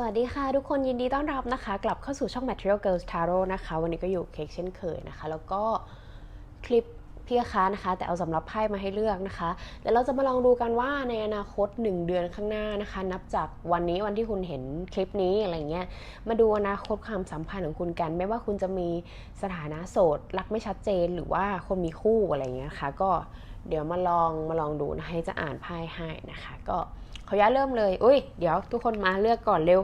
สวัสดีค่ะ ทุกคนยินดีต้อนรับนะคะ กลับเข้าสู่ช่อง Material Girls Tarot นะคะ วันนี้ก็อยู่เค้กเช่นเคยนะคะ แล้วก็คลิปพี่ค้านะคะ แต่เอาสำหรับไพ่มาให้เลือกนะคะเดี๋ยวเราจะมาลองดูกันว่าในอนาคต 1 เดือนข้างหน้านะคะ นับจากวันนี้วันที่คุณเห็นคลิปนี้อะไรเงี้ยมาดูอนาคตความสัมพันธ์ของคุณกัน ไม่ว่าคุณจะมีสถานะโสดรักไม่ชัดเจนหรือว่าคนมีคู่อะไรเงี้ยค่ะก็เดี๋ยวมาลองมาลองดูนะให้จะอ่านไพ่ให้นะคะ ก็ ขออนุญาตเริ่มเลย อุ้ย เดี๋ยวทุกคนมาเลือกก่อนเร็ว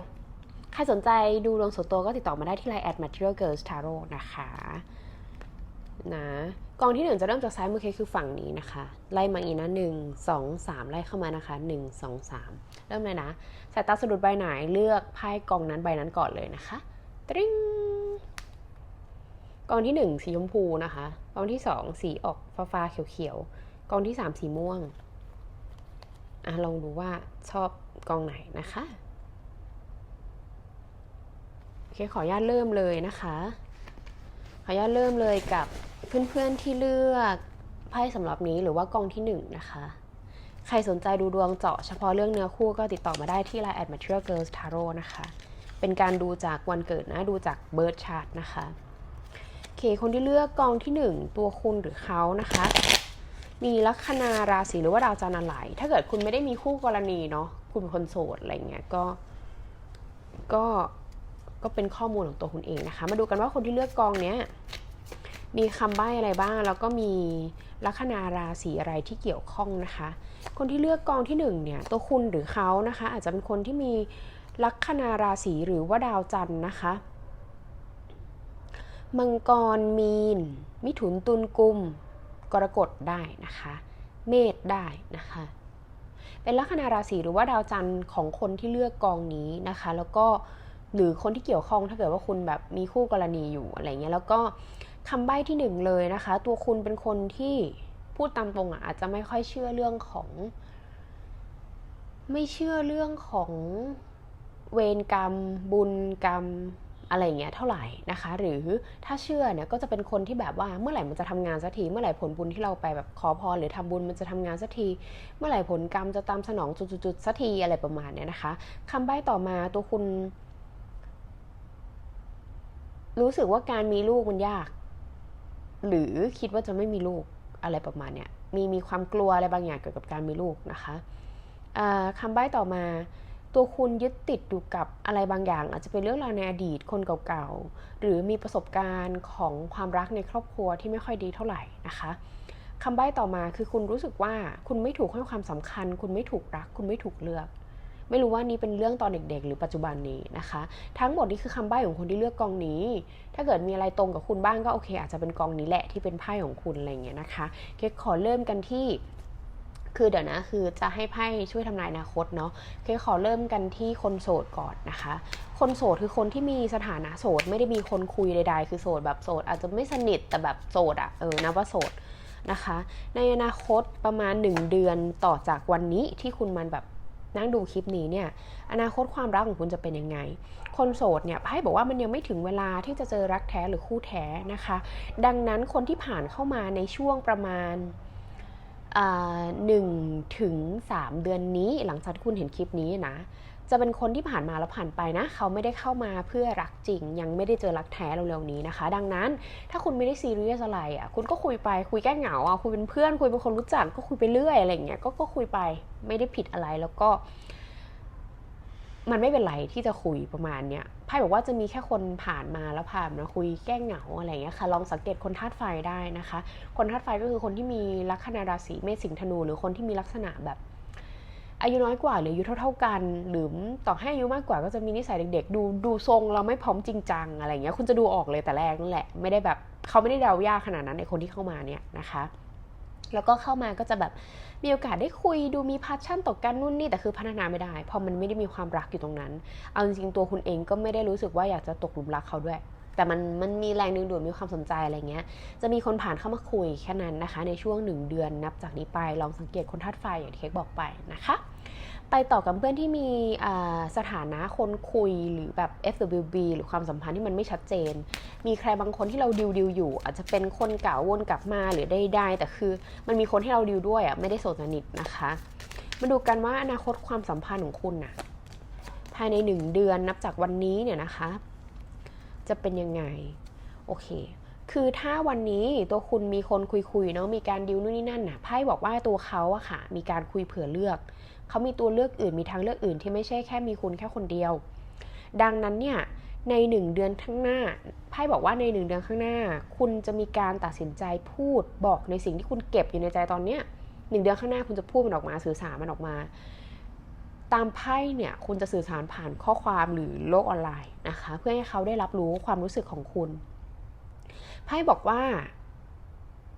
ใครสนใจดูดวงส่วนตัวก็ติดต่อมาได้ที่ Line at material girls tarot นะคะ นะ กองที่หนึ่งจะเริ่มจากซ้ายมือเคคือฝั่งนี้นะคะ ไล่มาอีกนะหนึ่งสองสามไล่เข้ามานะคะหนึ่งสองสามเริ่มเลยนะ สายตาสะดุดใบไหนเลือกไพ่กองนั้นใบนั้นก่อนเลยนะคะ ตริ้งกองที่หนึ่งสีชมพูนะคะ กองที่สองสีออกฟ้าฟ้าๆเขียวๆกองที่สามสีม่วง อะลองดูว่าชอบกองไหนนะคะโอเคขออนุญาตเริ่มเลยนะคะ ขออนุญาตเริ่มเลยกับเพื่อนๆที่เลือกไพ่สำหรับนี้หรือว่ากองที่หนึ่งนะคะใครสนใจดูดวงเจาะเฉพาะเรื่องเนื้อคู่ก็ติดต่อมาได้ที่ Line at material girls tarot นะคะ เป็นการดูจากวันเกิดนะ ดูจากเบิร์ c ชาร์ตนะคะ โอเค คนที่เลือกกองที่หนึ่งตัวคุณหรือเขานะคะ มีลัคนาราศีหรือว่าดาวจันทร์อะไร ถ้าเกิดคุณไม่ได้มีคู่กรณีเนาะ คุณเป็นคนโสดอะไรเงี้ย ก็ ก็ ก็เป็นข้อมูลของตัวคุณเองนะคะ มาดูกันว่าคนที่เลือกกองเนี้ย มีคำใบ้อะไรบ้าง แล้วก็มีลัคนาราศีอะไรที่เกี่ยวข้องนะคะ คนที่เลือกกองที่หนึ่งเนี่ย ตัวคุณหรือเขานะคะ อาจจะเป็นคนที่มีลัคนาราศีหรือว่าดาวจันทร์นะคะมังกรมีน มิถุนตุลกุม กรกฎได้นะคะ เมษได้นะคะ เป็นลัคนาราศีหรือว่าดาวจันทร์ของคนที่เลือกกองนี้นะคะ แล้วก็หรือคนที่เกี่ยวข้องถ้าเกิดว่าคุณแบบมีคู่กรณีอยู่อะไรเงี้ยแล้วก็คำใบ้ที่หนึ่งเลยนะคะ ตัวคุณเป็นคนที่พูดตามตรงอะอาจจะไม่ค่อยเชื่อเรื่องของ ไม่เชื่อเรื่องของเวรกรรม บุญกรรม อะไรอย่างเงี้ยเท่าไหร่นะคะ หรือถ้าเชื่อเนี่ยก็จะเป็นคนที่แบบว่าเมื่อไหร่มันจะทำงานสักทีเมื่อไหร่ผลบุญที่เราไปแบบขอพรหรือทำบุญมันจะทำงานสักที เมื่อไหร่ผลกรรมจะตามสนองจุดๆสักทีอะไรประมาณเนี้ยนะคะคำใบ้ต่อมาตัวคุณ รู้สึกว่าการมีลูกมันยาก หรือคิดว่าจะไม่มีลูกอะไรประมาณเนี้ยมีมีความกลัวอะไรบางอย่างเกี่ยวกับการมีลูกนะคะอ่าคำใบ้ต่อมา ตัวคุณยึดติดอยู่กับอะไรบางอย่าง อาจจะเป็นเรื่องราวในอดีตคนเก่าๆ หรือมีประสบการณ์ของความรักในครอบครัวที่ไม่ค่อยดีเท่าไหร่นะคะคำใบ้ต่อมาคือคุณรู้สึกว่าคุณไม่ถูกให้ความสำคัญ คุณไม่ถูกรัก คุณไม่ถูกเลือก ไม่รู้ว่านี่เป็นเรื่องตอนเด็กๆ หรือปัจจุบันนี้นะคะ ทั้งหมดนี้คือคำใบ้ของคนที่เลือกกองนี้ ถ้าเกิดมีอะไรตรงกับคุณบ้างก็โอเค อาจจะเป็นกองนี้แหละที่เป็นไพ่ของคุณอะไรเงี้ยนะคะเคกขอเริ่มกันที่ คือเดี๋ยวนะคือจะให้ไพ่ช่วยทำนายอนาคตเนาะเคกขอเริ่มกันที่คนโสดก่อนนะคะ คนโสดคือคนที่มีสถานะโสด ไม่ได้มีคนคุยใด ๆ คือโสดแบบโสด อาจจะไม่สนิทแต่แบบโสดอะเออนะว่าโสดนะคะ ในอนาคตประมาณ 1 เดือนต่อจากวันนี้ที่คุณมันแบบนั่งดูคลิปนี้เนี่ย อนาคตความรักของคุณจะเป็นยังไง คนโสดเนี่ยไพ่บอกว่ามันยังไม่ถึงเวลาที่จะเจอรักแท้หรือคู่แท้นะคะ ดังนั้นคนที่ผ่านเข้ามาในช่วงประมาณ หนึ่งถึงสามเดือนนี้หลังจากที่คุณเห็นคลิปนี้นะ จะเป็นคนที่ผ่านมาแล้วผ่านไปนะ เขาไม่ได้เข้ามาเพื่อรักจริง ยังไม่ได้เจอรักแท้เร็วๆนี้นะคะ ดังนั้นถ้าคุณไม่ได้ซีเรียสอะไรอะคุณก็คุยไปคุยแก้เหงาอะคุยเป็นเพื่อนคุยเป็นคนรู้จักก็คุยไปเรื่อยอะไรเงี้ยก็ก็คุยไปไม่ได้ผิดอะไรแล้วก็ มันไม่เป็นไรที่จะคุยประมาณเนี้ยไพ่บอกว่าจะมีแค่คนผ่านมาแล้วผ่านมาคุยแก้เหงาอะไรเงี้ยค่ะ ลองสังเกตคนธาตุไฟได้นะคะ คนธาตุไฟก็คือคนที่มีลัคนาราศีเมษสิงห์ธนู หรือคนที่มีลักษณะแบบ อายุน้อยกว่าหรืออายุเท่า ๆกัน หรือต่อให้อายุมากกว่าก็จะมีนิสัยเด็ก ๆ ดูดูทรงเราไม่พร้อมจริงจังอะไรเงี้ยคุณจะดูออกเลยแต่แรกนั่นแหละ ไม่ได้แบบเขาไม่ได้เดายากขนาดนั้นในคนที่เข้ามาเนี่ยนะคะ แล้วก็เข้ามาก็จะแบบมีโอกาสได้คุยดูมีพาชั่นต่อกันนู่นนี่แต่คือพัฒนาไม่ได้ เพราะมันไม่ได้มีความรักอยู่ตรงนั้น เอาจริงๆตัวคุณเองก็ไม่ได้รู้สึกว่าอยากจะตกหลุมรักเขาด้วย แต่มันมันมีแรงดึงดูดมีความสนใจอะไรเงี้ย จะมีคนผ่านเข้ามาคุยแค่นั้นนะคะ ในช่วงหนึ่งเดือนนับจากนี้ไปลองสังเกตคนทัดไฟอย่างที่เค้กบอกไปนะคะ ไปต่อกับเพื่อนที่มีสถานะคนคุยหรือแบบ FWB หรือความสัมพันธ์ที่มันไม่ชัดเจน มีใครบางคนที่เราดิวดิวอยู่ อาจจะเป็นคนเก่าวนกลับมาหรือได้ได้แต่คือมันมีคนที่เราดิวด้วยอะไม่ได้โสดสนิทนะคะ มาดูกันว่าอนาคตความสัมพันธ์ของคุณน่ะภายในหนึ่งเดือนนับจากวันนี้เนี่ยนะคะ จะเป็นยังไง โอเคคือถ้าวันนี้ตัวคุณมีคนคุยๆเนาะมีการดิวนู่นนี่นั่นน่ะไพ่บอกว่าตัวเขาอะค่ะ มีการคุยเผื่อเลือก เขามีตัวเลือกอื่นมีทางเลือกอื่นที่ไม่ใช่แค่มีคุณแค่คนเดียว ดังนั้นเนี่ยในหนึ่งเดือนข้างหน้าไพ่บอกว่าในหนึ่งเดือนข้างหน้า คุณจะมีการตัดสินใจพูดบอกในสิ่งที่คุณเก็บอยู่ในใจตอนเนี้ยหนึ่งเดือนข้างหน้าคุณจะพูดมันออกมาสื่อสารมันออกมา ตามไพ่เนี่ยคุณจะสื่อสารผ่านข้อความหรือโลกออนไลน์นะคะเพื่อให้เขาได้รับรู้ความรู้สึกของคุณไพ่บอกว่า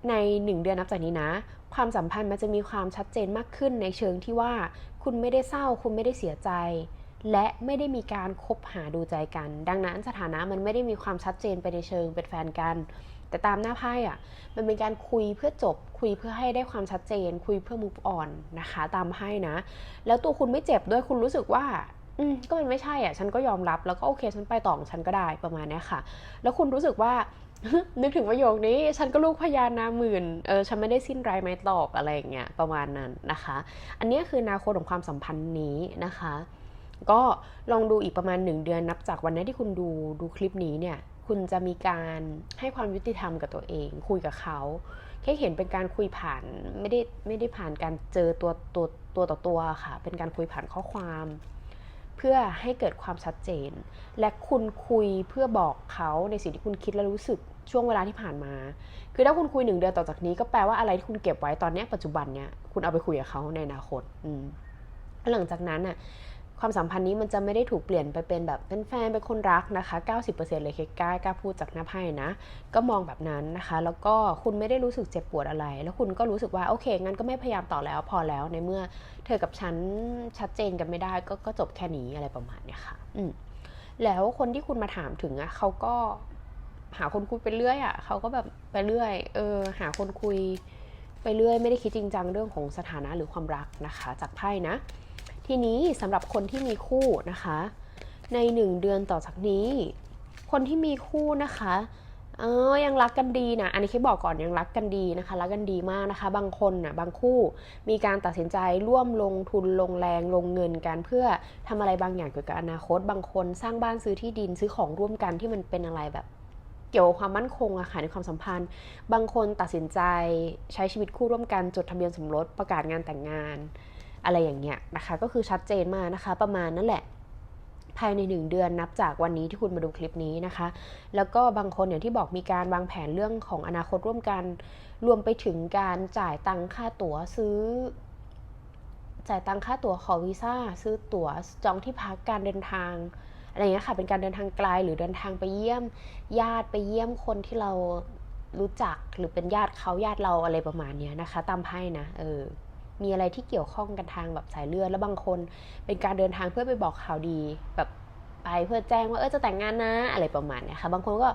ในหนึ่งเดือนนับจากนี้นะ ความสัมพันธ์มันจะมีความชัดเจนมากขึ้นในเชิงที่ว่า คุณไม่ได้เศร้า คุณไม่ได้เสียใจ และไม่ได้มีการคบหาดูใจกัน ดังนั้นสถานะมันไม่ได้มีความชัดเจนไปในเชิงเป็นแฟนกัน แต่ตามหน้าไพ่อะมันเป็นการคุยเพื่อจบ คุยเพื่อให้ได้ความชัดเจน คุยเพื่อ move on นะคะ ตามไพ่นะ แล้วตัวคุณไม่เจ็บด้วยคุณรู้สึกว่า อืมก็มันไม่ใช่อะ ฉันก็ยอมรับแล้วก็โอเค ฉันไปต่อของฉันก็ได้ประมาณนี้ค่ะ แล้วคุณรู้สึกว่านึกถึงประโยคนี้ฉันก็ลูกพญานาหมื่นเออฉันไม่ได้สิ้นไรไม้ตอกอะไรอย่างเงี้ยประมาณนั้นนะคะ อันนี้คือนาโคตของความสัมพันธ์นี้นะคะ ก็ลองดูอีกประมาณหนึ่งเดือนนับจากวันนี้ที่คุณดูดูคลิปนี้เนี่ย คุณจะมีการให้ความยุติธรรมกับตัวเอง คุยกับเขาแค่เห็นเป็นการคุยผ่านไม่ได้ไม่ได้ผ่านการเจอตัวตัวตัวต่อตัวค่ะ เป็นการคุยผ่านข้อความ เพื่อให้เกิดความชัดเจน และคุณคุยเพื่อบอกเขาในสิ่งที่คุณคิดและรู้สึกช่วงเวลาที่ผ่านมา คือถ้าคุณคุยหนึ่งเดือนต่อจากนี้ก็แปลว่าอะไรที่คุณเก็บไว้ตอนนี้ปัจจุบันเนี้ยคุณเอาไปคุยกับเขาในอนาคต อืมหลังจากนั้นอะ ความสัมพันธ์นี้มันจะไม่ได้ถูกเปลี่ยนไปเป็นแบบเป็นแฟนเป็นคนรักนะคะ 90%เลยเคกล้ากล้าพูดจากหน้าไพ่นะ ก็มองแบบนั้นนะคะ แล้วก็คุณไม่ได้รู้สึกเจ็บปวดอะไร แล้วคุณก็รู้สึกว่าโอเค งั้นก็ไม่พยายามต่อแล้วพอแล้วในเมื่อเธอกับฉันชัดเจนกันไม่ได้ก็ก็จบแค่นี้อะไรประมาณเนี้ยค่ะ อืมแล้วคนที่คุณมาถามถึงอะเขาก็หาคนคุยไปเรื่อยอะเขาก็แบบไปเรื่อย เออ หาคนคุยไปเรื่อย ไม่ได้คิดจริงจังเรื่องของสถานะหรือความรักนะคะ จากไพ่นะ ทีนี้สำหรับคนที่มีคู่นะคะ ในหนึ่งเดือนต่อจากนี้ คนที่มีคู่นะคะเออยังรักกันดีนะ อันนี้คิดบอกก่อนยังรักกันดีนะคะ รักกันดีมากนะคะ บางคนนะบางคู่มีการตัดสินใจร่วมลงทุนลงแรงลงเงินกันเพื่อทำอะไรบางอย่างเกี่ยวกับอนาคต บางคนสร้างบ้านซื้อที่ดินซื้อของร่วมกันที่มันเป็นอะไรแบบ เกี่ยวกับความมั่นคงอะค่ะในความสัมพันธ์ บางคนตัดสินใจใช้ชีวิตคู่ร่วมกันจดทะเบียนสมรสประกาศงานแต่งงาน อะไรอย่างเงี้ยนะคะ ก็คือชัดเจนมากนะคะ ประมาณนั่นแหละภายในหนึ่งเดือนนับจากวันนี้ที่คุณมาดูคลิปนี้นะคะ แล้วก็บางคนอย่างที่บอกมีการวางแผนเรื่องของอนาคตร่วมกัน รวมไปถึงการจ่ายตังค่าตั๋วซื้อ จ่ายตังค่าตั๋วขอวีซ่าซื้อตั๋วจองที่พักการเดินทางอะไรอย่างเงี้ยค่ะ เป็นการเดินทางไกลหรือเดินทางไปเยี่ยม ญาติไปเยี่ยมคนที่เรารู้จักหรือเป็นญาติเขาญาติเราอะไรประมาณเนี้ยนะคะ ตามไพ่นะ เออ มีอะไรที่เกี่ยวข้องกันทางแบบสายเลือดแล้วบางคนเป็นการเดินทางเพื่อไปบอกข่าวดีแบบไปเพื่อแจ้งว่าเออจะแต่งงานนะอะไรประมาณเนี้ยค่ะบางคนก็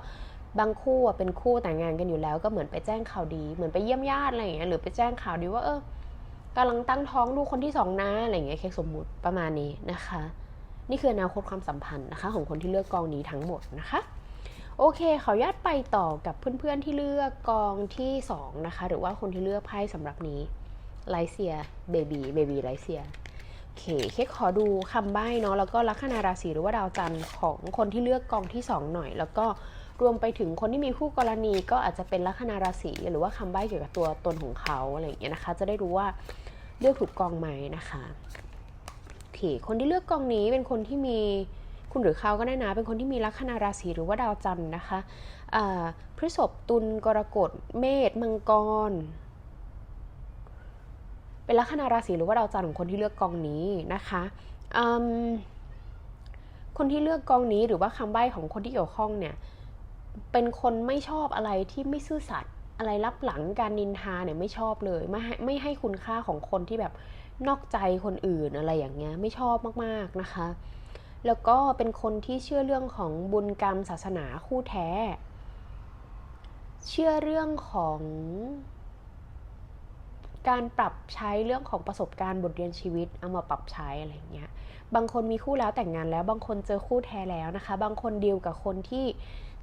บางคู่เป็นคู่แต่งงานกันอยู่แล้ว ก็เหมือนไปแจ้งข่าวดีเหมือนไปเยี่ยมญาติอะไรอย่างเงี้ยหรือไปแจ้งข่าวดีว่าเออกำลังตั้งท้องลูกคนที่สองนะอะไรอย่างเงี้ยเคสสมมุติประมาณนี้นะคะ นี่คืออนาคตความสัมพันธ์นะคะ ของคนที่เลือกกองนี้ทั้งหมดนะคะ โอเคขออนุญาตไปต่อกับเพื่อนๆที่เลือกกองที่2นะคะหรือว่าคนที่เลือกไพ่สำหรับนี้ ไลเซียเบบีเบบีไลเซียโอเคเคขอดูคำใบ้เนาะแล้วก็ลัคนาราศีหรือว่าดาวจันทร์ของคนที่เลือกกองที่ 2 หน่อย แล้วก็รวมไปถึงคนที่มีคู่กรณีก็อาจจะเป็นลัคนาราศีหรือว่าคำใบ้เกี่ยวกับตัวตนของเขาอะไรอย่างเงี้ยนะคะ จะได้รู้ว่าเลือกถูกกองไหมนะคะโอเคคนที่เลือกกองนี้เป็นคนที่มีคุณหรือเขาก็ได้นะ เป็นคนที่มีลัคนาราศีหรือว่าดาวจันทร์นะคะพฤษภตุลกรกฎเมษมังกร เป็นลัคนาราศีหรือว่าดาวจันทร์ของคนที่เลือกกองนี้นะคะคนที่เลือกกองนี้หรือว่าคำใบ้ของคนที่เกี่ยวข้องเนี่ยเป็นคนไม่ชอบอะไรที่ไม่ซื่อสัตย์อะไรรับหลังการนินทาเนี่ยไม่ชอบเลยไม่ให้ไม่ให้คุณค่าของคนที่แบบนอกใจคนอื่นอะไรอย่างเงี้ยไม่ชอบมากๆนะคะ แล้วก็เป็นคนที่เชื่อเรื่องของบุญกรรมศาสนาคู่แท้ เชื่อเรื่องของ การปรับใช้เรื่องของประสบการณ์บทเรียนชีวิตเอามาปรับใช้อะไรเงี้ย บางคนมีคู่แล้วแต่งงานแล้ว บางคนเจอคู่แท้แล้วนะคะ บางคนดีลกับคนที่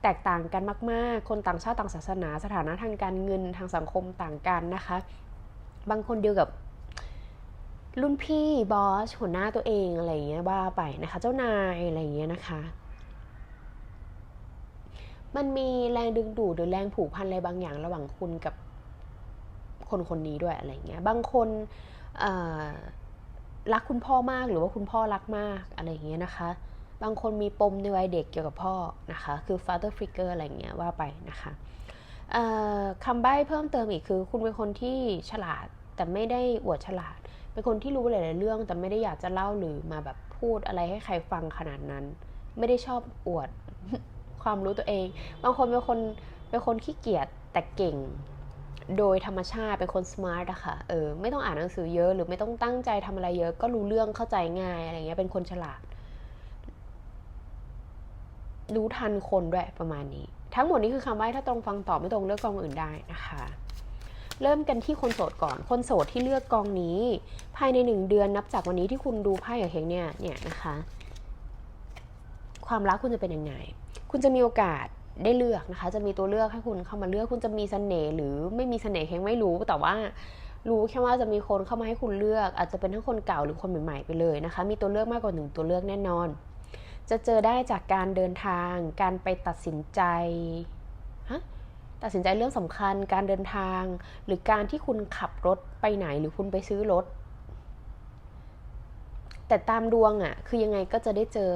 แตกต่างกันมาก ๆ คนต่างชาติต่างศาสนา สถานะทางการเงินทางสังคมต่างกันนะคะ บางคนดีลกับรุ่นพี่บอสหัวหน้าตัวเองอะไรเงี้ยว่าไปนะคะ เจ้านายอะไรเงี้ยนะคะ มันมีแรงดึงดูดหรือแรงผูกพันอะไรบางอย่างระหว่างคุณกับ คนคนนี้ด้วยอะไรเงี้ย บางคนรักคุณพ่อมากหรือว่าคุณพ่อรักมากอะไรเงี้ยนะคะ บางคนมีปมในวัยเด็กเกี่ยวกับพ่อนะคะ คือ father figure อะไรเงี้ยว่าไปนะคะคำใบ้เพิ่มเติมอีกคือ คุณเป็นคนที่ฉลาดแต่ไม่ได้อวดฉลาด เป็นคนที่รู้หลายๆเรื่อง แต่ไม่ได้อยากจะเล่าหรือมาแบบพูดอะไรให้ใครฟังขนาดนั้น ไม่ได้ชอบอวดความรู้ตัวเอง บางคนเป็นคนเป็นคนขี้เกียจแต่เก่ง โดยธรรมชาติเป็นคนสมาร์ทอะค่ะ เออ ไม่ต้องอ่านหนังสือเยอะ หรือไม่ต้องตั้งใจทำอะไรเยอะ ก็รู้เรื่องเข้าใจง่ายอะไรเงี้ย เป็นคนฉลาด รู้ทันคนด้วยประมาณนี้ ทั้งหมดนี้คือคำใบ้ถ้าตรงฟังตอบไม่ตรงเลือกกองอื่นได้นะคะ เริ่มกันที่คนโสดก่อน คนโสดที่เลือกกองนี้ ภายในหนึ่งเดือนนับจากวันนี้ที่คุณดูไพ่กับเฮงเนี่ย เนี่ยนะคะ ความรักคุณจะเป็นยังไง คุณจะมีโอกาส ได้เลือกนะคะ จะมีตัวเลือกให้คุณเข้ามาเลือกคุณจะมีเสน่ห์หรือไม่มีเสน่ห์เฮงไม่รู้ แต่ว่ารู้แค่ว่าจะมีคนเข้ามาให้คุณเลือก อาจจะเป็นทั้งคนเก่าหรือคนใหม่ๆไปเลยนะคะ มีตัวเลือกมากกว่าหนึ่งตัวเลือกแน่นอน จะเจอได้จากการเดินทาง การไปตัดสินใจฮะตัดสินใจเรื่องสำคัญ การเดินทาง หรือการที่คุณขับรถไปไหนหรือคุณไปซื้อรถ แต่ตามดวงอะ่ะ คือยังไงก็จะได้เจอ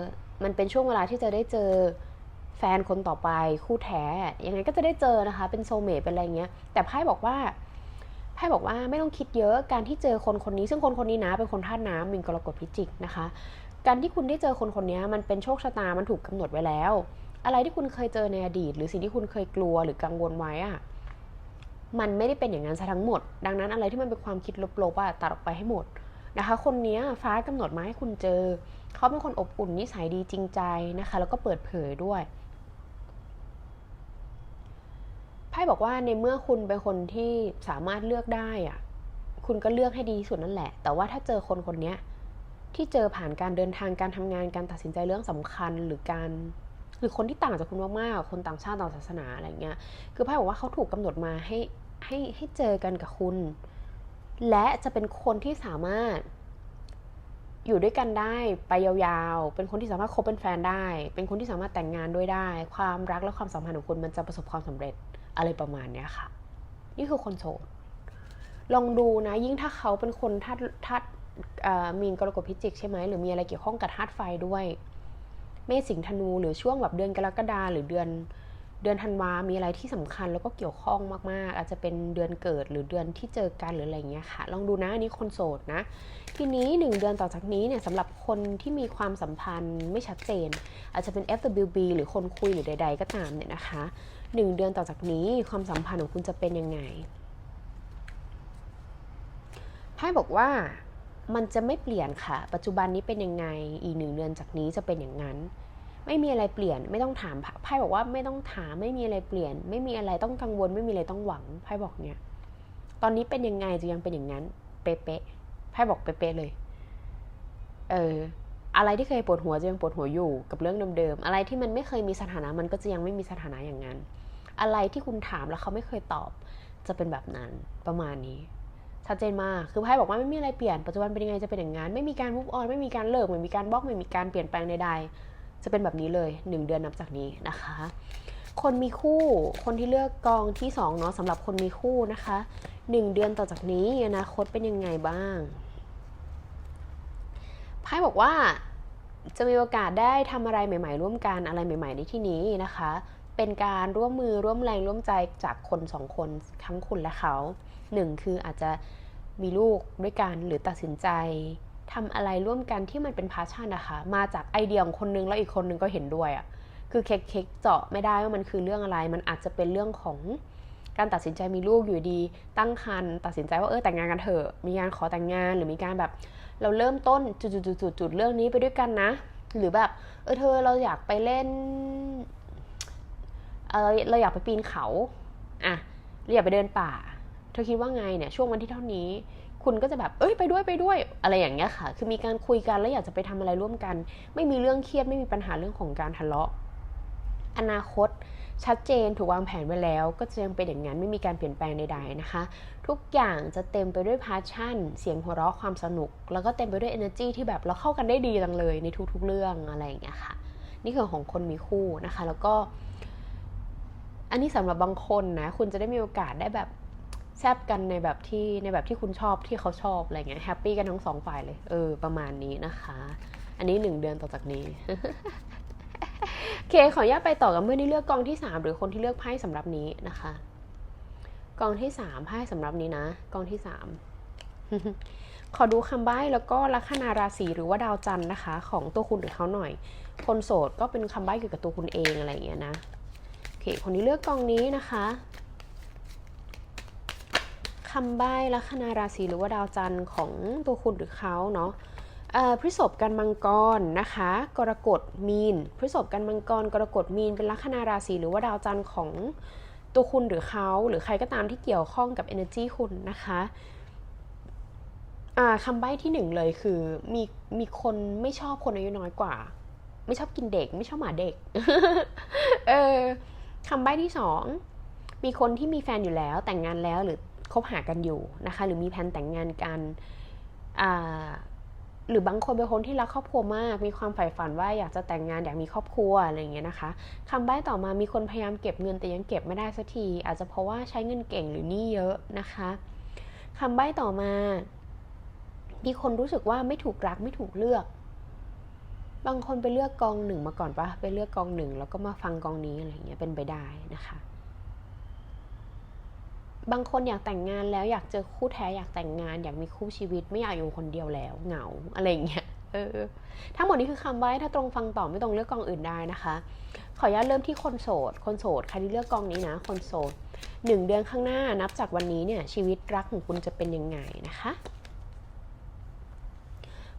มันเป็นช่วงเวลาที่จะได้เจอ แฟนคนต่อไปคู่แท้ยังไงก็จะได้เจอนะคะ เป็นโซเมตเป็นอะไรเงี้ย แต่ไพ่บอกว่าไพ่บอกว่าไม่ต้องคิดเยอะการที่เจอคนคนนี้ ซึ่งคนคนนี้นะเป็นคนธาตุน้ำมีกรกฎพิจิกนะคะ การที่คุณได้เจอคนคนนี้มันเป็นโชคชะตามันถูกกาหนดไว้แล้ว อะไรที่คุณเคยเจอในอดีต หรือสิ่งที่คุณเคยกลัวหรือกังวลไว้อะมันไม่ได้เป็นอย่างนั้นซะทั้งหมด ดังนั้นอะไรที่มันเป็นความคิดลบๆอะตัดออกไปให้หมดนะคะ คนนี้ฟ้ากำหนดมาให้คุณเจอ เขาเป็นคนอบอุ่นนิสัยดีจริงใจนะคะ แล้วก็เปิดเผยด้วย ไพ่บอกว่าในเมื่อคุณเป็นคนที่สามารถเลือกได้อะคุณก็เลือกให้ดีที่สุดนั่นแหละ แต่ว่าถ้าเจอคนคนนี้ที่เจอผ่านการเดินทางการทำงานการตัดสินใจเรื่องสำคัญหรือการหรือคนที่ต่างจากคุณมากๆคนต่างชาติต่างศาสนาอะไรเงี้ย คือไพ่บอกว่าเขาถูกกาหนดมาให้ให้ให้เจอกันกับคุณ และจะเป็นคนที่สามารถ อยู่ด้วยกันได้ไปยาวๆ เป็นคนที่สามารถคบเป็นแฟนได้ เป็นคนที่สามารถแต่งงานด้วยได้ ความรักและความสัมพันธ์ของคุณมันจะประสบความสำเร็จ อะไรประมาณนี้ค่ะ นี่คือคนโสดลองดูนะ ยิ่งถ้าเขาเป็นคนธาตุธาตุมีนกรกฎพิจิกใช่ไหมหรือมีอะไรเกี่ยวข้องกับธาตุไฟด้วยเมษสิงธนูหรือช่วงแบบเดือนกรกฎาหรือเดือนเดือนธันวา มีอะไรที่สำคัญแล้วก็เกี่ยวข้องมาก ๆ อาจจะเป็นเดือนเกิดหรือเดือนที่เจอกันหรืออะไรเงี้ยค่ะ ลองดูนะอันนี้คนโสดนะ ทีนี้ 1 เดือนต่อจากนี้เนี่ยสำหรับคนที่มีความสัมพันธ์ไม่ชัดเจน อาจจะเป็น FWB หรือคนคุยหรือใด ๆ ก็ตามเนี่ยนะคะ หนึ่งเดือนต่อจากนี้ความสัมพันธ์ของคุณจะเป็นยังไงไพ่บอกว่ามันจะไม่เปลี่ยนค่ะ ปัจจุบันนี้เป็นยังไง อีกหนึ่งเดือนจากนี้จะเป็นอย่างนั้น ไม่มีอะไรเปลี่ยน ไม่ต้องถามไพ่บอกว่าไม่ต้องถามไม่มีอะไรเปลี่ยน ไม่มีอะไรต้องกังวล ไม่มีอะไรต้องหวังไพ่บอกเนี่ย ตอนนี้เป็นยังไงจะยังเป็นอย่างนั้น เป๊ะๆไพ่บอกเป๊ะๆเลย เอออะไรที่เคยปวดหัวจะยังปวดหัวอยู่กับเรื่องเดิมๆ อะไรที่มันไม่เคยมีสถานะมันก็จะยังไม่มีสถานะอย่างนั้น อะไรที่คุณถามแล้วเขาไม่เคยตอบ จะเป็นแบบนั้นประมาณนี้ ชัดเจนมาก คือไพ่บอกว่าไม่มีอะไรเปลี่ยน ปัจจุบันเป็นยังไงจะเป็นอย่างนั้น ไม่มีการมุฟออนไม่มีการเลิก ไม่มีการบล็อกไม่มีการเปลี่ยนแปลงใดๆ จะเป็นแบบนี้เลย 1 เดือนนับจากนี้นะคะ คนมีคู่ คนที่เลือกกองที่2เนาะสำหรับคนมีคู่นะคะ 1 เดือนต่อจากนี้อนาคตเป็นยังไงบ้างไพ่บอกว่าจะมีโอกาสได้ทำอะไรใหม่ ๆ ร่วมกันอะไรใหม่ ๆ ในที่นี้นะคะ เป็นการร่วมมือร่วมแรงร่วมใจจากคนสองคนทั้งคุณและเขาหนึ่งคืออาจจะมีลูกด้วยกันหรือตัดสินใจทำอะไรร่วมกันที่มันเป็นพาชั่นนะคะ มาจากไอเดียของคนนึงแล้วอีกคนนึงก็เห็นด้วยอะ่ะคือเค้กเจาะไม่ได้ว่ามันคือเรื่องอะไร มันอาจจะเป็นเรื่องของการตัดสินใจมีลูกอยู่ดี ตั้งครรภ์ตัดสินใจว่าเออแต่งงานกันเถอะ มีการขอแต่งงานหรือมีการแบบ เราเริ่มต้นจุดๆๆเรื่องนี้ไปด้วยกันนะ หรือแบบเออเธอเราอยากไปเล่น เราเราอยากไปปีนเขาอะเราอยากไปเดินป่า เธอคิดว่าไงเนี่ยช่วงวันที่เท่านี้ คุณก็จะแบบเอ้ยไปด้วยไปด้วย อะไรอย่างเงี้ยค่ะ คือมีการคุยกันแล้วอยากจะไปทำอะไรร่วมกัน ไม่มีเรื่องเครียดไม่มีปัญหาเรื่องของการทะเลาะ อนาคตชัดเจนถูกวางแผนไว้แล้ว ก็จะยังเป็นอย่างนั้นไม่มีการเปลี่ยนแปลงใดๆนะคะ ทุกอย่างจะเต็มไปด้วยพาชั่น เสียงหัวเราะความสนุก แล้วก็เต็มไปด้วย energy ที่แบบเราเข้ากันได้ดีจังเลยในทุกๆเรื่องอะไรอย่างเงี้ยค่ะ นี่คือของคนมีคู่นะคะ แล้วก็ อันนี้สำหรับบางคนนะ คุณจะได้มีโอกาสได้แบบแซบกันในแบบที่ในแบบที่คุณชอบที่เขาชอบอะไรเงี้ยแฮปปี้กันทั้งสองฝ่ายเลยเออประมาณนี้นะคะ อันนี้หนึ่งเดือนต่อจากนี้โอเคขออนุญาตไปต่อกับเพื่อนที่เลือกกองที่3หรือคนที่เลือกไพ่สำหรับนี้นะคะกองที่3ไพ่สำหรับนี้นะกองที่3ขอดูคำใบ้แล้วก็ลัคนาราศีหรือว่าดาวจันทร์นะคะ ของตัวคุณหรือเขาหน่อย คนโสดก็เป็นคำใบ้เกี่ยวกับตัวคุณเองอะไรอย่างเงี้ยนะ เค คนที่เลือกกองนี้นะคะคำใบ้ลัคนาราศีหรือว่าดาวจันทร์ของตัวคุณหรือเขาเนาะพฤษภกันมังกรนะคะ กรกฎมีนพฤษภกันมังกร กรกฎมีนเป็นลัคนาราศีหรือว่าดาวจันทร์ของตัวคุณหรือเขาหรือใครก็ตามที่เกี่ยวข้องกับ energy คุณนะคะคำใบ้ที่หนึ่งเลยคือมีมีคนไม่ชอบคนอายุน้อยกว่า ไม่ชอบกินเด็ก ไม่ชอบหมาเด็ก เออ คำใบ้ที่สองมีคนที่มีแฟนอยู่แล้วแต่งงานแล้วหรือคบหากันอยู่นะคะหรือมีแผนแต่งงานกันหรือบางคนเป็นคนที่รักครอบครัวมาก มีความใฝ่ฝันว่าอยากจะแต่งงานอยากมีครอบครัวอะไรอย่างเงี้ยนะคะคำใบ้ต่อมามีคนพยายามเก็บเงินแต่ยังเก็บไม่ได้สักที อาจจะเพราะว่าใช้เงินเก่งหรือหนี้เยอะนะคะคำใบ้ต่อมา มีคนรู้สึกว่าไม่ถูกรักไม่ถูกเลือก บางคนไปเลือกกองหนึ่งมาก่อนปะไปเลือกกองหนึ่งแล้วก็มาฟังกองนี้อะไรเงี้ยเป็นไปได้นะคะ บางคนอยากแต่งงานแล้วอยากเจอคู่แท้อยากแต่งงาน อยากมีคู่ชีวิตไม่อยากอยู่คนเดียวแล้ว เหงาอะไรอย่างเงี้ยเออทั้งหมดนี้คือคำใบ้ถ้าตรงฟังต่อไม่ตรงเลือกกองอื่นได้นะคะ ขออนุญาตเริ่มที่คนโสด คนโสดใครที่เลือกกองนี้นะ คนโสดหนึ่งเดือนข้างหน้านับจากวันนี้เนี่ยชีวิตรักของคุณจะเป็นยังไงนะคะ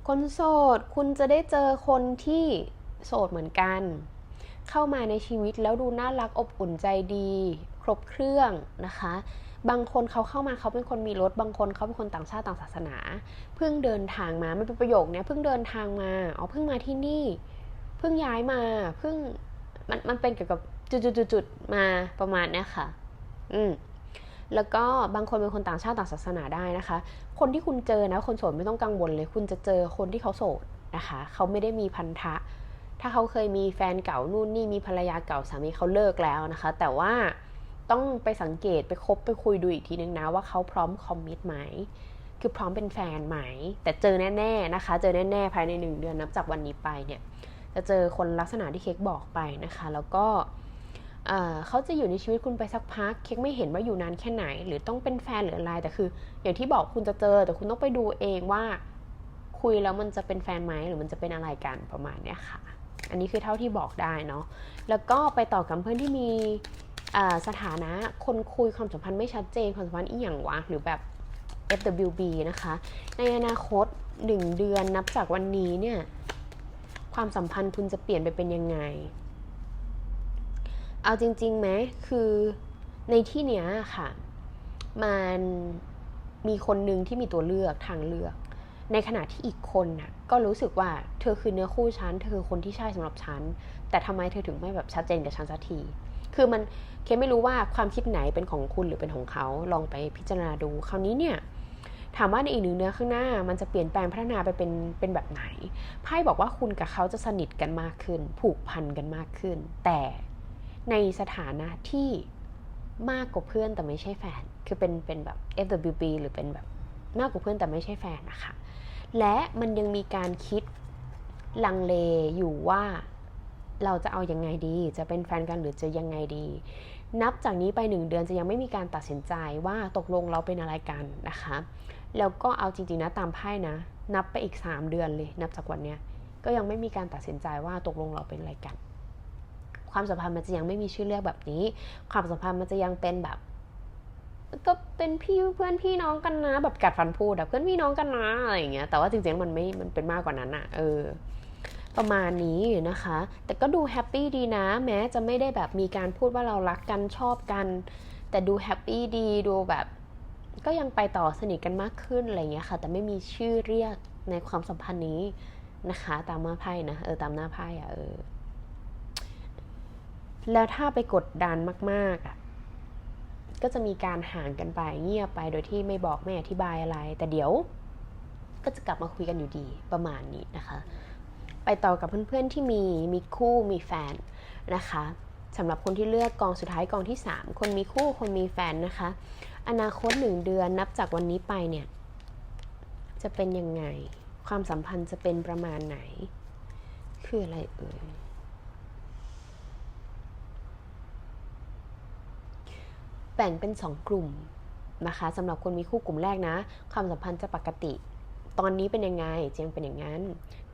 คนโสดคุณจะได้เจอคนที่โสดเหมือนกัน เข้ามาในชีวิตแล้วดูน่ารักอบอุ่นใจดี ครบเครื่องนะคะ บางคนเขาเข้ามาเขาเป็นคนมีรถ บางคนเขาเป็นคนต่างชาติต่างศาสนา เพิ่งเดินทางมาไม่เป็นประโยคเนี้ยเพิ่งเดินทางมาอ๋อเพิ่งมาที่นี่ เพิ่งย้ายมาเพิ่งมันมันเป็นเกี่ยวกับจุดๆมาประมาณเนี้ยค่ะ อืม แล้วก็บางคนเป็นคนต่างชาติต่างศาสนาได้นะคะ คนที่คุณเจอนะคนโสดไม่ต้องกังวลเลย คุณจะเจอคนที่เขาโสดนะคะเขาไม่ได้มีพันธะ ถ้าเขาเคยมีแฟนเก่านู่นนี่มีภรรยาเก่าสามีเขาเลิกแล้วนะคะ แต่ว่าต้องไปสังเกตไปคบไปคุยดูอีกทีนึงนะว่าเขาพร้อมคอมมิตไหมคือพร้อมเป็นแฟนไหม แต่เจอแน่ๆนะคะ เจอแน่ๆภายในหนึ่งเดือนนับจากวันนี้ไปเนี่ยจะเจอคนลักษณะที่เค้กบอกไปนะคะ แล้วก็ เขาจะอยู่ในชีวิตคุณไปสักพัก เค้กไม่เห็นว่าอยู่นานแค่ไหน หรือต้องเป็นแฟนหรืออะไร แต่คือ อย่างที่บอกคุณจะเจอ แต่คุณต้องไปดูเองว่า คุยแล้วมันจะเป็นแฟนไหมหรือมันจะเป็นอะไรกันประมาณเนี้ยค่ะ อันนี้คือเท่าที่บอกได้เนาะ แล้วก็ไปต่อกับเพื่อนที่มีสถานะคนคุยความสัมพันธ์ไม่ชัดเจนความสัมพันธ์อีหยังวะหรือแบบ FWB นะคะ ในอนาคต 1 เดือนนับจากวันนี้เนี่ยความสัมพันธ์คุณจะเปลี่ยนไปเป็นยังไง เอาจริงๆไหมคือในที่เนี้ยค่ะ มันมีคนหนึ่งที่มีตัวเลือกทางเลือก ในขณะที่อีกคนน่ะก็รู้สึกว่าเธอคือเนื้อคู่ฉัน เธอคือคนที่ใช่สำหรับฉัน แต่ทำไมเธอถึงไม่แบบชัดเจนกับฉันสักที คือมันเคไม่รู้ว่าความคิดไหนเป็นของคุณหรือเป็นของเขา ลองไปพิจารณาดู คราวนี้เนี่ยถามว่าในอีกหนึ่งเนื้อข้างหน้ามันจะเปลี่ยนแปลงพัฒนาไปเป็นเป็นแบบไหน ไพ่บอกว่าคุณกับเขาจะสนิทกันมากขึ้น ผูกพันกันมากขึ้น แต่ ในสถานะที่มากกว่าเพื่อนแต่ไม่ใช่แฟน คือเป็นเป็นแบบ FWB หรือเป็นแบบมากกว่าเพื่อนแต่ไม่ใช่แฟนนะคะ และมันยังมีการคิดลังเลอยู่ว่าเราจะเอาอยัางไงดี จะเป็นแฟนกันหรือจะยังไงดี นับจากนี้ไปหนึ่งเดือนจะยังไม่มีการตัดสินใจว่าตกลงเราเป็นอะไรกันนะคะ แล้วก็เอาจริงๆนะตามไพ่นะ นับไปอีก 3 เดือนเลย นับจากวันเนี้ยก็ยังไม่มีการตัดสินใจว่าตกลงเราเป็นอะไรกัน ความสัมพันธ์มันจะยังไม่มีชื่อเรียกแบบนี้ ความสัมพันธ์มันจะยังเป็นแบบ ก็เป็นพี่เพื่อนพี่น้องกันนะ แบบกัดฟันพูดแบบเพื่อนพี่น้องกันนะอะไรอย่างเงี้ยแต่ว่าจริงๆมันไม่มันเป็นมากกว่านั้นอะเออ ประมาณนี้นะคะ แต่ก็ดูแฮปปี้ดีนะ แม้จะไม่ได้แบบมีการพูดว่าเรารักกันชอบกัน แต่ดูแฮปปี้ดีดูแบบก็ยังไปต่อสนิทกันมากขึ้นอะไรเงี้ยค่ะ แต่ไม่มีชื่อเรียกในความสัมพันธ์นี้นะคะ ตามมาไพ่นะเออตามหน้าไพ่อะเออ แล้วถ้าไปกดดันมากๆอะก็จะมีการห่างกันไปเงียบไปโดยที่ไม่บอกไม่อธิบายอะไร แต่เดี๋ยวก็จะกลับมาคุยกันอยู่ดีประมาณนี้นะคะ ไปต่อกับเพื่อนๆที่มีมีคู่มีแฟนนะคะสำหรับคนที่เลือกกองสุดท้ายกองที่ 3 คนมีคู่คนมีแฟนนะคะ อนาคต 1 เดือนนับจากวันนี้ไปเนี่ย จะเป็นยังไง ความสัมพันธ์จะเป็นประมาณไหน คืออะไรเอ่ย แบ่งเป็น 2 กลุ่มนะคะสำหรับคนมีคู่กลุ่มแรกนะ ความสัมพันธ์จะปกติ ตอนนี้เป็นยังไงเจียงเป็นอย่างนั้น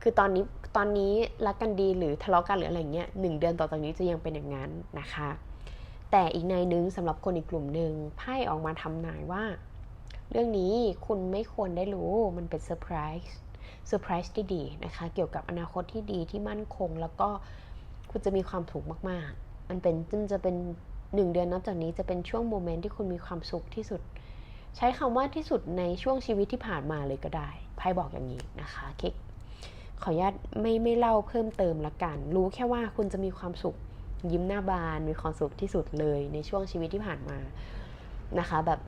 คือตอนนี้ตอนนี้รักกันดีหรือทะเลาะกันหรืออะไรเงี้ยหนึ่งเดือนต่อจากนี้จะยังเป็นอย่างนั้นนะคะ แต่อีกในหนึ่งสำหรับคนอีกกลุ่มหนึ่งไพ่ออกมาทำนายว่า เรื่องนี้คุณไม่ควรได้รู้มันเป็นเซอร์ไพรส์เซอร์ไพรส์ที่ดีนะคะ เกี่ยวกับอนาคตที่ดีที่มั่นคง แล้วก็คุณจะมีความถูกมาก ๆ มันเป็นจึงจะเป็น หนึ่งเดือนนับจากนี้จะเป็นช่วงโมเมนต์ที่คุณมีความสุขที่สุด ใช้คำว่าที่สุดในช่วงชีวิตที่ผ่านมาเลยก็ได้ไพ่บอกอย่างนี้นะคะเค้กขออนุญาตไม่ไม่เล่าเพิ่มเติมละกัน รู้แค่ว่าคุณจะมีความสุขยิ้มหน้าบานมีความสุขที่สุดเลยในช่วงชีวิตที่ผ่านมานะคะ แบบ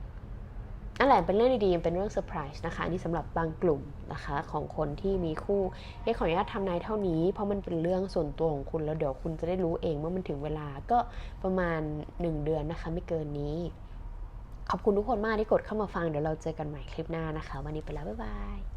นั่นแหละเป็นเรื่องดีๆ เป็นเรื่องเซอร์ไพรส์นะคะนี่สำหรับบางกลุ่มนะคะของคนที่มีคู่เค้กขออนุญาตทำนายเท่านี้ เพราะมันเป็นเรื่องส่วนตัวของคุณแล้วเดี๋ยวคุณจะได้รู้เองเมื่อมันถึงเวลาก็ประมาณ 1 เดือนนะคะ ไม่เกินนี้ ขอบคุณทุกคนมากที่กดเข้ามาฟังเดี๋ยวเราเจอกันใหม่คลิปหน้านะคะ วันนี้ไปแล้วบ๊ายบาย